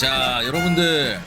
자 여러분들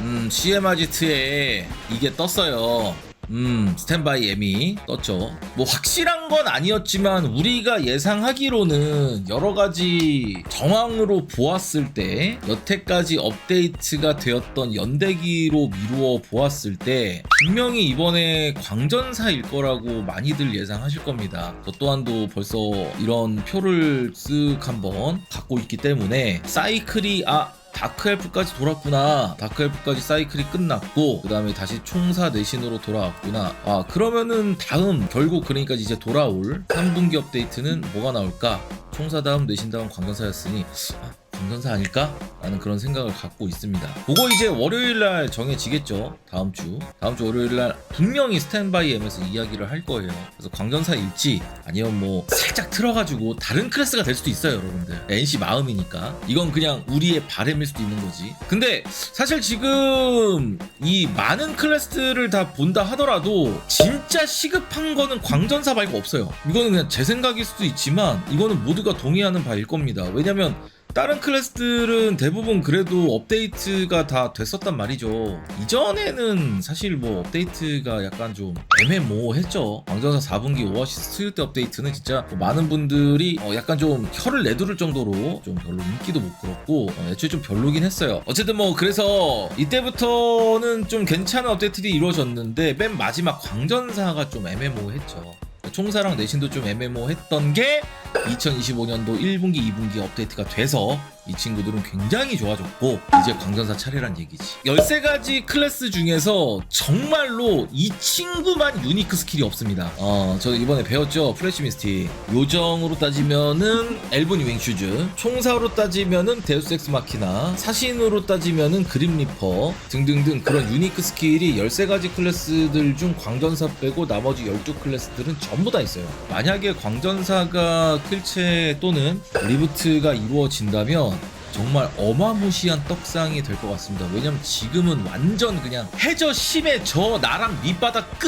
음, CM아지트에 이게 떴어요. 음 스탠바이 M이 떴죠. 뭐 확실한 건 아니었지만 우리가 예상하기로는 여러 가지 정황으로 보았을 때 여태까지 업데이트가 되었던 연대기로 미루어 보았을 때 분명히 이번에 광전사일 거라고 많이들 예상하실 겁니다. 저 또한도 벌써 이런 표를 쓱 한번 갖고 있기 때문에 사이클이 아 다크엘프까지 돌았구나. 다크엘프까지 사이클이 끝났고 그 다음에 다시 총사 내신으로 돌아왔구나. 아 그러면은 다음 결국 그러니까 이제 돌아올 3분기 업데이트는 뭐가 나올까? 총사 다음 내신 다음 광전사였으니 아, 광전사 아닐까? 라는 그런 생각을 갖고 있습니다. 그거 이제 월요일날 정해지겠죠. 다음 주. 다음 주 월요일날 분명히 스탠바이 M에서 이야기를 할 거예요. 그래서 광전사일지 아니면 뭐 살짝 틀어가지고 다른 클래스가 될 수도 있어요, 여러분들. NC 마음이니까. 이건 그냥 우리의 바램일 수도 있는 거지. 근데 사실 지금 이 많은 클래스들을 다 본다 하더라도 진짜 시급한 거는 광전사 말고 없어요. 이거는 그냥 제 생각일 수도 있지만 이거는 모두가 동의하는 바일 겁니다. 왜냐면 다른 클래스들은 대부분 그래도 업데이트가 다 됐었단 말이죠. 이전에는 사실 뭐 업데이트가 약간 좀 애매모호했죠. 왕전사 4분기 오아시스 트유 때 업데이트는 진짜 뭐 많은 분들이 어 약간 좀 혀를 내두를 정도로 좀 별로 인기도 못 끌었고 어 애초에 좀 별로긴 했어요. 어쨌든 뭐 그래서 이때부터는 좀 괜찮은 업데이트들이 이루어졌는데 맨 마지막 광전사가 좀 애매모호했죠. 총사랑 내신도 좀 애매모호했던 게 2025년도 1분기, 2분기 업데이트가 돼서 이 친구들은 굉장히 좋아졌고 이제 광전사 차례란 얘기지. 13가지 클래스 중에서 정말로 이 친구만 유니크 스킬이 없습니다. 어, 저 이번에 배웠죠? 프레시 미스틱 요정으로 따지면은 엘본 유행 슈즈 총사로 따지면은 데우스 엑스 마키나 사신으로 따지면은 그림 리퍼 등등등 그런 유니크 스킬이 13가지 클래스들 중 광전사 빼고 나머지 12 클래스들은 전부 다 있어요. 만약에 광전사가 클체 또는 리부트가 이루어진다면 정말 어마무시한 떡상이 될 것 같습니다. 왜냐면 지금은 완전 그냥 해저 심해 저 나랑 밑바닥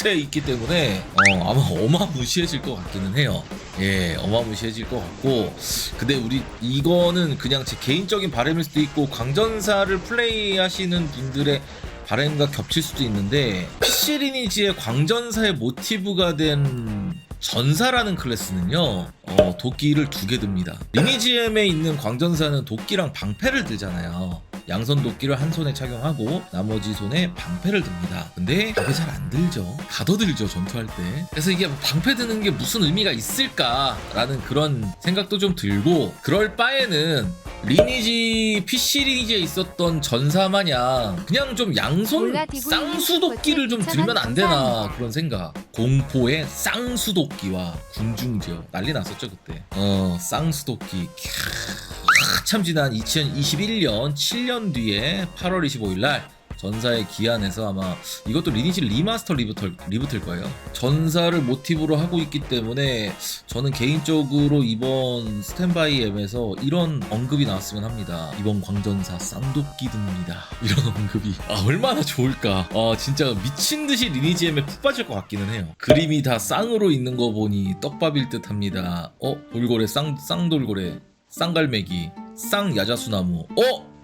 끝에 있기 때문에 어, 아마 어마무시해질 것 같기는 해요. 예, 어마무시해질 것 같고 근데 우리 이거는 그냥 제 개인적인 바람일 수도 있고 광전사를 플레이하시는 분들의 바람과 겹칠 수도 있는데 PC 리니지의 광전사의 모티브가 된 전사라는 클래스는요 어, 도끼를 두 개 듭니다. 리니지엠에 있는 광전사는 도끼랑 방패를 들잖아요. 양손 도끼를 한 손에 착용하고 나머지 손에 방패를 듭니다. 근데 이게 잘 안 들죠. 가둬들죠 전투할 때. 그래서 이게 방패 드는 게 무슨 의미가 있을까라는 그런 생각도 좀 들고 그럴 바에는 리니지 PC 리니지에 있었던 전사 마냥 그냥 좀 양손 쌍수도끼를 좀 들면 안 되나 그런 생각. 공포의 쌍수도끼와 군중제어 난리 났었죠 그때. 어 쌍수도끼. 캬, 참 지난 2021년 7년 뒤에 8월 25일 날 전사의 기한에서 아마 이것도 리니지 리마스터 리부터, 리부트일 거예요. 전사를 모티브로 하고 있기 때문에 저는 개인적으로 이번 스탠바이 M에서 이런 언급이 나왔으면 합니다. 이번 광전사 쌍도끼 듭니다. 이런 언급이 아 얼마나 좋을까. 아 진짜 미친 듯이 리니지 M에 푹 빠질 것 같기는 해요. 그림이 다 쌍으로 있는 거 보니 떡밥일 듯합니다. 어 돌고래 쌍 쌍돌고래 쌍갈매기 쌍야자수나무 어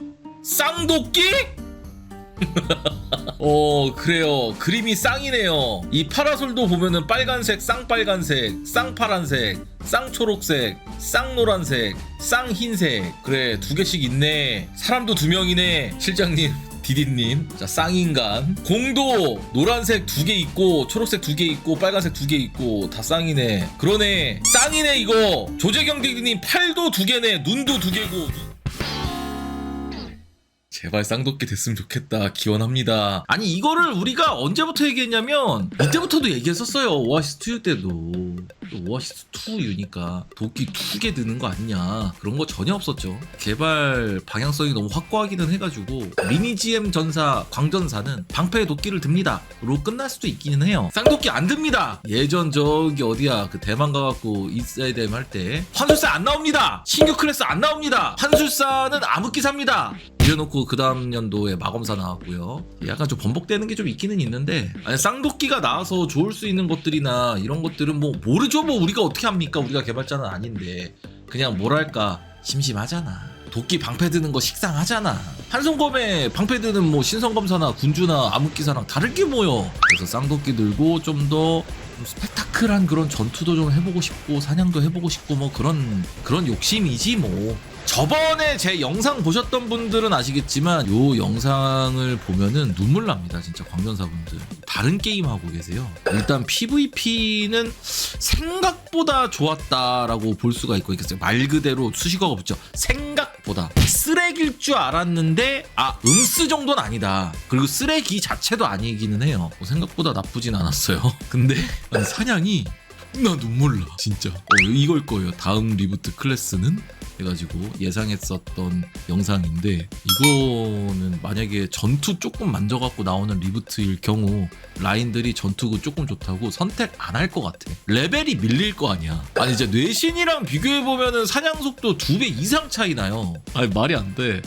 쌍도끼? 어 그래요. 그림이 쌍이네요. 이 파라솔도 보면은 빨간색 쌍빨간색 쌍파란색 쌍초록색 쌍노란색 쌍흰색. 그래 두 개씩 있네. 사람도 두 명이네 실장님 디디님. 자 쌍인간. 공도 노란색 두 개 있고 초록색 두 개 있고 빨간색 두 개 있고 다 쌍이네. 그러네. 쌍이네 이거. 조재경 디디님 팔도 두 개네 눈도 두 개고 제발 쌍도끼 됐으면 좋겠다. 기원합니다. 아니 이거를 우리가 언제부터 얘기했냐면 이때부터도 얘기했었어요. 오아시스 2 때도 오아시스 2 유니까 도끼 두개 드는 거 아니냐 그런 거 전혀 없었죠. 개발 방향성이 너무 확고하기는 해가지고 미니 GM 전사 광전사는 방패에 도끼를 듭니다.로 끝날 수도 있기는 해요. 쌍도끼 안 듭니다. 예전 저기 어디야 그 대만 가갖고 인사이드엠 할 때 환술사 안 나옵니다. 신규 클래스 안 나옵니다. 환술사는 암흑기사입니다. 이래놓고 그 다음 연도에 마검사 나왔고요. 약간 좀 번복되는 게 좀 있기는 있는데 아니 쌍도끼가 나와서 좋을 수 있는 것들이나 이런 것들은 뭐 모르죠 뭐 우리가 어떻게 합니까 우리가 개발자는 아닌데 그냥 뭐랄까 심심하잖아. 도끼 방패 드는 거 식상하잖아. 한손검에 방패 드는 뭐 신성검사나 군주나 암흑기사랑 다를 게 뭐여. 그래서 쌍도끼 들고 좀 더 스펙타클한 그런 전투도 좀 해보고 싶고 사냥도 해보고 싶고 뭐 그런 그런 욕심이지 뭐. 저번에 제 영상 보셨던 분들은 아시겠지만 요 영상을 보면은 눈물 납니다 진짜 광전사분들. 다른 게임 하고 계세요. 일단 PVP는 생각보다 좋았다라고 볼 수가 있고 이게 말 그대로 수식어가 붙죠. 생각보다. 쓰레기일 줄 알았는데 아 음스 정도는 아니다. 그리고 쓰레기 자체도 아니기는 해요. 뭐 생각보다 나쁘진 않았어요. 근데 사냥이 나 눈물 나 진짜. 어, 이걸 거예요. 다음 리부트 클래스는? 해가지고 예상했었던 영상인데 이거는 만약에 전투 조금 만져갖고 나오는 리부트일 경우 라인들이 전투가 조금 좋다고 선택 안 할 것 같아. 레벨이 밀릴 거 아니야. 아니 이제 뇌신이랑 비교해보면은 사냥 속도 두 배 이상 차이 나요. 아니 말이 안돼.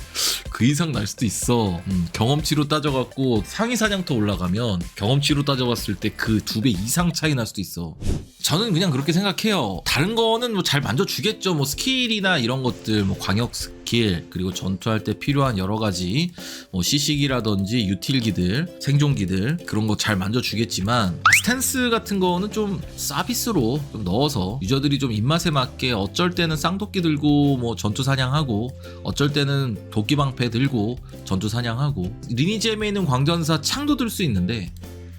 그 이상 날 수도 있어. 음, 경험치로 따져갖고 상위 사냥터 올라가면 경험치로 따져봤을 때 그 두 배 이상 차이 날 수도 있어 저는 그냥 그렇게 생각해요. 다른 거는 뭐 잘 만져주겠죠. 뭐 스킬이나 이런 것들, 뭐 광역 스킬, 그리고 전투할 때 필요한 여러 가지 뭐 시식이라든지 유틸기들, 생존기들 그런 거 잘 만져주겠지만 스탠스 같은 거는 좀 서비스로 좀 넣어서 유저들이 좀 입맛에 맞게 어쩔 때는 쌍도끼 들고 뭐 전투 사냥하고 어쩔 때는 도끼 방패 들고 전투 사냥하고 리니지엠에 있는 광전사 창도 들 수 있는데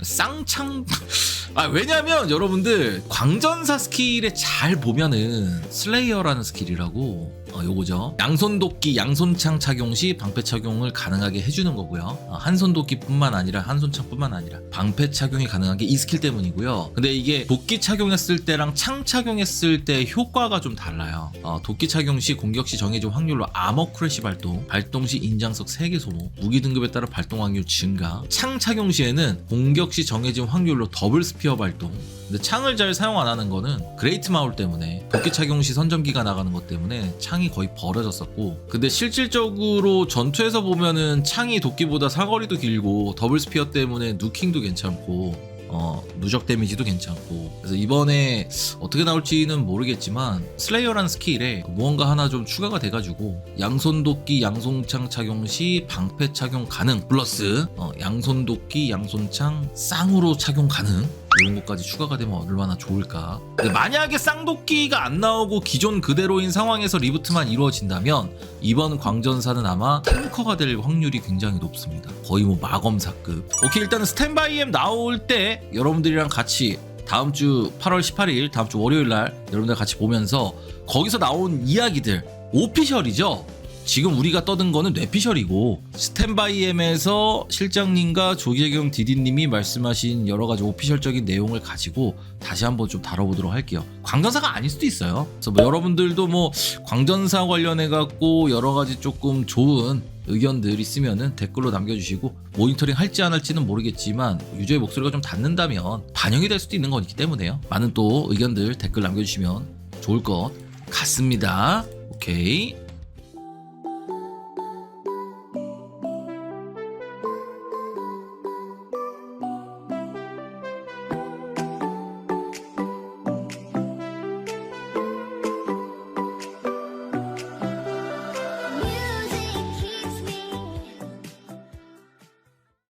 쌍창. 아 왜냐면 여러분들 광전사 스킬에 잘 보면은 슬레이어라는 스킬이라고 어, 요거죠. 양손 도끼 양손창 착용 시 방패 착용을 가능하게 해주는 거고요. 어, 한손 도끼뿐만 아니라 한손창뿐만 아니라 방패 착용이 가능한 게 이 스킬 때문이고요. 근데 이게 도끼 착용했을 때랑 창 착용했을 때 효과가 좀 달라요. 어, 도끼 착용 시 공격 시 정해진 확률로 아머 크래시 발동 발동 시 인장석 3개 소모 무기 등급에 따라 발동 확률 증가. 창 착용 시에는 공격 시 정해진 확률로 더블 스피어 발동 근데 창을 잘 사용 안 하는 거는 그레이트 마울 때문에 도끼 착용 시 선점기가 나가는 것 때문에 창이 거의 벌어졌었고 근데 실질적으로 전투에서 보면은 창이 도끼보다 사거리도 길고 더블 스피어 때문에 누킹도 괜찮고 어, 누적 데미지도 괜찮고. 그래서 이번에 어떻게 나올지는 모르겠지만 슬레이어라는 스킬에 무언가 하나 좀 추가가 돼가지고 양손 도끼 양손창 착용 시 방패 착용 가능 플러스 어, 양손 도끼 양손창 쌍으로 착용 가능 이런 것까지 추가가 되면 얼마나 좋을까? 만약에 쌍도끼가 안 나오고 기존 그대로인 상황에서 리부트만 이루어진다면 이번 광전사는 아마 탱커가 될 확률이 굉장히 높습니다. 거의 뭐 마검사급. 오케이 일단은 스탠바이엠 나올 때 여러분들이랑 같이 다음 주 8월 18일 다음 주 월요일 날 여러분들 같이 보면서 거기서 나온 이야기들 오피셜이죠 지금 우리가 떠든 거는 뇌피셜이고 스탠바이엠에서 실장님과 조계경 디디님이 말씀하신 여러 가지 오피셜적인 내용을 가지고 다시 한번 좀 다뤄보도록 할게요. 광전사가 아닐 수도 있어요. 그래서 뭐 여러분들도 뭐 광전사 관련해 갖고 여러 가지 조금 좋은 의견들 있으면은 댓글로 남겨주시고 모니터링 할지 안 할지는 모르겠지만 유저의 목소리가 좀 닿는다면 반영이 될 수도 있는 거기 때문에요. 많은 또 의견들 댓글 남겨주시면 좋을 것 같습니다. 오케이.